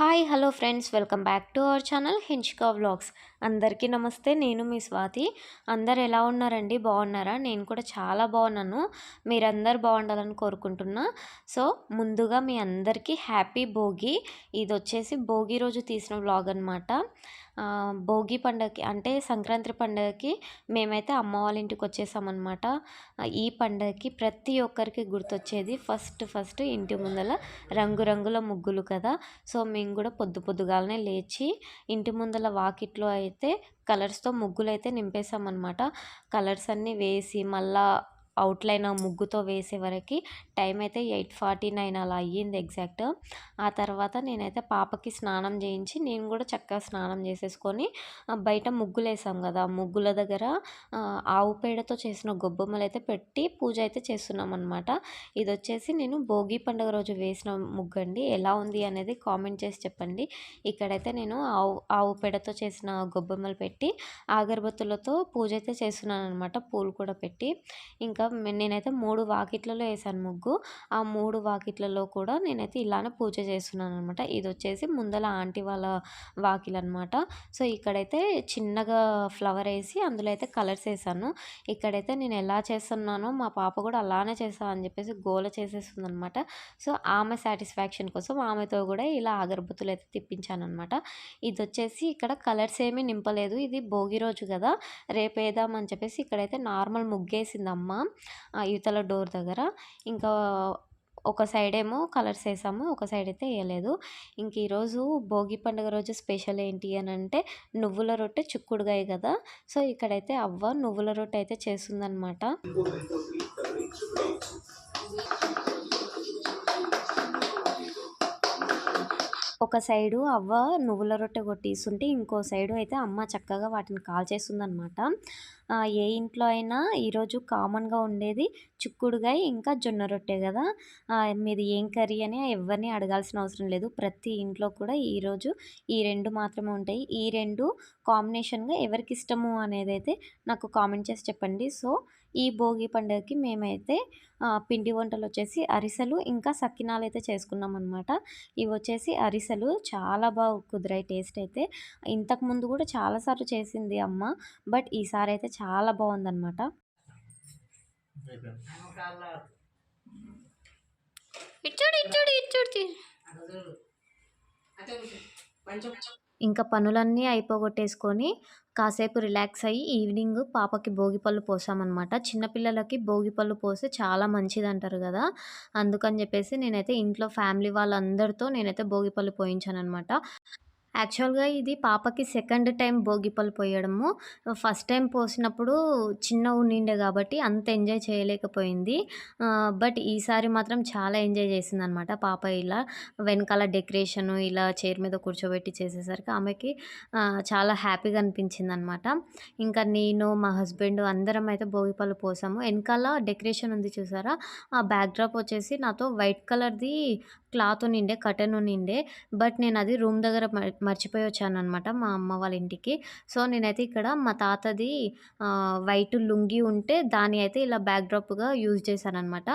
Hi hello friends welcome back to our channel హించికా vlogs అందరికీ నమస్తే. నేను మీ స్వాతి. అందరు ఎలా ఉన్నారండి? బాగున్నారా? నేను కూడా చాలా బాగున్నాను. మీరందరు బాగుండాలని కోరుకుంటున్నా. సో ముందుగా మీ అందరికీ హ్యాపీ భోగి. ఇది వచ్చేసి భోగి రోజు తీసిన వ్లాగ్ అనమాట భోగి పండగకి అంటే సంక్రాంతి పండగకి మేమైతే అమ్మ వాళ్ళ ఇంటికి వచ్చేసామన్నమాట. ఈ పండగకి ప్రతి ఒక్కరికి గుర్తొచ్చేది ఫస్ట్ ఫస్ట్ ఇంటి ముందర రంగురంగుల ముగ్గులు కదా. సో మేము కూడా పొద్దు పొద్దుగాలనే లేచి ఇంటి ముందర వాకిట్లో అయితే కలర్స్తో ముగ్గులు అయితే నింపేసామన్నమాట. కలర్స్ అన్నీ వేసి మళ్ళా అవుట్లైన్ ముగ్గుతో వేసే వరకు టైం అయితే ఎయిట్ ఫార్టీ నైన్ అలా అయ్యింది ఎగ్జాక్ట్. ఆ తర్వాత నేనైతే పాపకి స్నానం చేయించి నేను కూడా చక్కగా స్నానం చేసేసుకొని బయట ముగ్గులు వేసాం కదా ముగ్గుల దగ్గర ఆవు పేడతో చేసిన గొబ్బెమ్మలు అయితే పెట్టి పూజ అయితే చేస్తున్నాం అనమాట ఇది వచ్చేసి నేను భోగి పండుగ రోజు వేసిన ముగ్గు అండి ఎలా ఉంది అనేది కామెంట్ చేసి చెప్పండి. ఇక్కడైతే నేను ఆవు ఆవు పేడతో చేసిన గొబ్బెమ్మలు పెట్టి అగరబత్తులతో పూజ అయితే చేస్తున్నాను అనమాట పూలు కూడా పెట్టి. ఇంకా నేనైతే మూడు వాకిట్లలో వేసాను ముగ్గు. ఆ మూడు వాకిట్లలో కూడా నేనైతే ఇలానే పూజ చేస్తున్నాను అనమాట ఇది వచ్చేసి ముందల ఆంటీ వాళ్ళ వాకిల్ అనమాట సో ఇక్కడైతే చిన్నగా ఫ్లవర్ వేసి అందులో అయితే కలర్స్ వేసాను. ఇక్కడైతే నేను ఎలా చేస్తున్నానో మా పాప కూడా అలానే చేస్తా అని చెప్పేసి గోల చేసేస్తుంది అనమాట సో ఆమె సాటిస్ఫాక్షన్ కోసం ఆమెతో కూడా ఇలా అగరబత్తులు అయితే తిప్పించాను అనమాట ఇది వచ్చేసి ఇక్కడ కలర్స్ ఏమీ నింపలేదు. ఇది భోగి రోజు కదా. రేపు వేద్దామని చెప్పేసి ఇక్కడైతే నార్మల్ ముగ్గేసింది అమ్మ. యువతల డోర్ దగ్గర. ఇంకా ఒక సైడ్ ఏమో కలర్స్ వేసాము ఒక సైడ్ అయితే వేయలేదు. ఇంక ఈరోజు భోగి పండుగ రోజు స్పెషల్ ఏంటి అని అంటే నువ్వుల రొట్టె చిక్కుడుగాయ కదా. సో ఇక్కడైతే అవ్వ నువ్వుల రొట్టె అయితే చేస్తుందన్నమాట. ఒక సైడు అవ్వ నువ్వుల రొట్టె కొట్టిస్తుంటే ఇంకో సైడు అయితే అమ్మ చక్కగా వాటిని కాల్చేస్తుందనమాట ఏ ఇంట్లో అయినా ఈరోజు కామన్గా ఉండేది చిక్కుడుగాయ ఇంకా జొన్న రొట్టె కదా. మీది ఏం కర్రీ అని ఎవరిని అడగాల్సిన అవసరం లేదు. ప్రతి ఇంట్లో కూడా ఈరోజు ఈ రెండు మాత్రమే ఉంటాయి. ఈ రెండు కాంబినేషన్గా ఎవరికి ఇష్టము అనేది అయితే నాకు కామెంట్ చేసి చెప్పండి. సో ఈ భోగి పండుగకి మేమైతే పిండి వంటలు వచ్చేసి అరిసెలు ఇంకా సకినాలు అయితే చేసుకున్నాం అనమాట ఇవి వచ్చేసి అరిసెలు. చాలా బాగా కుదిరాయి టేస్ట్ అయితే. ఇంతకుముందు కూడా చాలాసార్లు చేసింది అమ్మ. బట్ ఈసారి అయితే చాలా బాగుందన్నమాట. ఇచ్చుడు ఇచ్చుడు ఇచ్చుడు ఇంకా పనులన్నీ అయిపోగొట్టేసుకొని కాసేపు రిలాక్స్ అయ్యి ఈవినింగ్ పాపకి భోగిపళ్ళు పోసామన్నమాట. చిన్నపిల్లలకి భోగిపళ్ళు పోస్తే చాలా మంచిది అంటారు కదా. అందుకని చెప్పేసి నేనైతే ఇంట్లో ఫ్యామిలీ వాళ్ళందరితో నేనైతే భోగిపళ్ళు పోయించాను అనమాట యాక్చువల్గా ఇది పాపకి సెకండ్ టైం భోగిపళ్ళు పోయడము. ఫస్ట్ టైం పోసినప్పుడు చిన్న ఉండిండే కాబట్టి అంత ఎంజాయ్ చేయలేకపోయింది. బట్ ఈసారి మాత్రం చాలా ఎంజాయ్ చేసింది అనమాట పాప ఇలా వెనకాల డెకరేషన్ ఇలా చైర్ మీద కూర్చోబెట్టి చేసేసరికి ఆమెకి చాలా హ్యాపీగా అనిపించింది అనమాట ఇంకా నేను మా హస్బెండ్ అందరం అయితే భోగిపళ్ళు పోసాము. వెనకాల డెకరేషన్ ఉంది చూసారా? ఆ బ్యాక్ డ్రాప్ వచ్చేసి నాతో వైట్ కలర్ది క్లాత్ నిండే కటన్ నిండే బట్ నేను అది రూమ్ దగ్గర మర్చిపోయి వచ్చాను అనమాట మా అమ్మ వాళ్ళ ఇంటికి. సో నేనైతే ఇక్కడ మా తాతది వైట్ లుంగి ఉంటే దాన్ని అయితే ఇలా బ్యాక్ డ్రాప్గా యూజ్ చేశాను అనమాట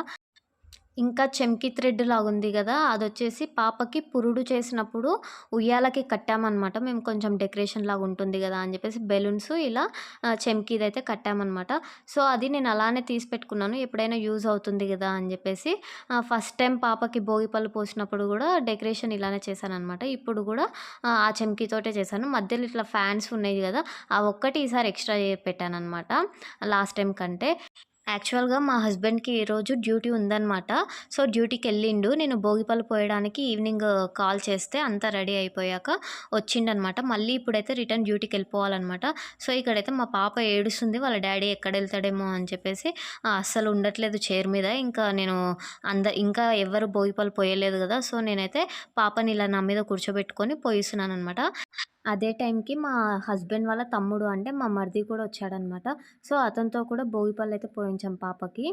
ఇంకా చెంకి థ్రెడ్ లాగా ఉంది కదా అది వచ్చేసి పాపకి పురుడు చేసినప్పుడు ఉయ్యాలకి కట్టామన్నమాట మేము కొంచెం డెకరేషన్ లాగా ఉంటుంది కదా అని చెప్పేసి బెలూన్స్ ఇలా చెంకిది అయితే కట్టామన్నమాట సో అది నేను అలానే తీసి పెట్టుకున్నాను ఎప్పుడైనా యూజ్ అవుతుంది కదా అని చెప్పేసి ఫస్ట్ టైం పాపకి భోగి పళ్ళు పోసినప్పుడు కూడా డెకరేషన్ ఇలానే చేశాను అనమాట ఇప్పుడు కూడా ఆ చెంకితోటే చేశాను. మధ్యలో ఇట్లా ఫ్యాన్స్ ఉన్నాయి కదా ఆ ఒక్కటి ఈసారి ఎక్స్ట్రా పెట్టాను అనమాట లాస్ట్ టైం కంటే. యాక్చువల్గా మా హస్బెండ్కి ఈరోజు డ్యూటీ ఉందన్నమాట. సో డ్యూటీకి వెళ్ళిండు నేను భోగిపళ్ళు పోయడానికి ఈవినింగ్ కాల్ చేస్తే అంతా రెడీ అయిపోయాక వచ్చిండనమాట మళ్ళీ ఇప్పుడైతే రిటర్న్ డ్యూటీకి వెళ్ళిపోవాలన్నమాట సో ఇక్కడైతే మా పాప ఏడుస్తుంది. వాళ్ళ డాడీ ఎక్కడ వెళ్తాడేమో అని చెప్పేసి అస్సలు ఉండట్లేదు చైర్ మీద. ఇంకా నేను అంద ఇంకా ఎవరు భోగిపళ్ళు పోయలేదు కదా. సో నేనైతే పాపని ఇలా నా మీద కూర్చోబెట్టుకొని పోయిస్తున్నాను అనమాట అదే టైంకి మా హస్బెండ్ వాళ్ళ తమ్ముడు అంటే మా మరిది కూడా వచ్చాడనమాట. సో అతనితో కూడా భోగిపళ్ళు అయితే పోయించాం పాపకి.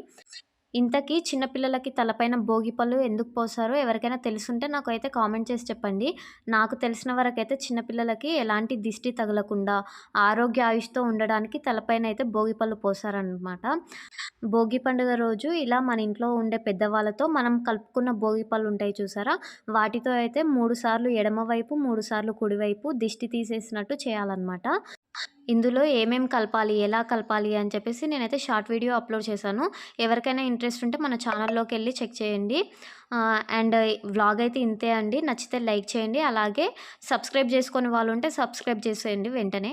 ఇంతకీ చిన్నపిల్లలకి తలపైన భోగి పళ్ళు ఎందుకు పోసారో ఎవరికైనా తెలుసుంటే నాకు అయితే కామెంట్ చేసి చెప్పండి. నాకు తెలిసిన వరకైతే చిన్నపిల్లలకి ఎలాంటి దిష్టి తగలకుండా ఆరోగ్య ఆయుష్తో ఉండడానికి తలపైన అయితే భోగి పళ్ళు పోసారనమాట భోగి పండుగ రోజు ఇలా మన ఇంట్లో ఉండే పెద్దవాళ్ళతో మనం కలుపుకున్న భోగి పళ్ళు ఉంటాయి చూసారా? వాటితో అయితే మూడు సార్లు ఎడమవైపు మూడు సార్లు కుడివైపు దిష్టి తీసేసినట్టు చేయాలన్నమాట. ఇందులో ఏమేమి కలపాలి ఎలా కలపాలి అని చెప్పేసి నేనైతే షార్ట్ వీడియో అప్లోడ్ చేశాను. ఎవరికైనా ఇంట్రెస్ట్ ఉంటే మన ఛానల్లోకి వెళ్ళి చెక్ చేయండి. అండ్ వ్లాగ్ అయితే ఇంతే అండి. నచ్చితే లైక్ చేయండి. అలాగే సబ్స్క్రైబ్ చేసుకునే వాళ్ళు ఉంటే సబ్స్క్రైబ్ చేసేయండి వెంటనే.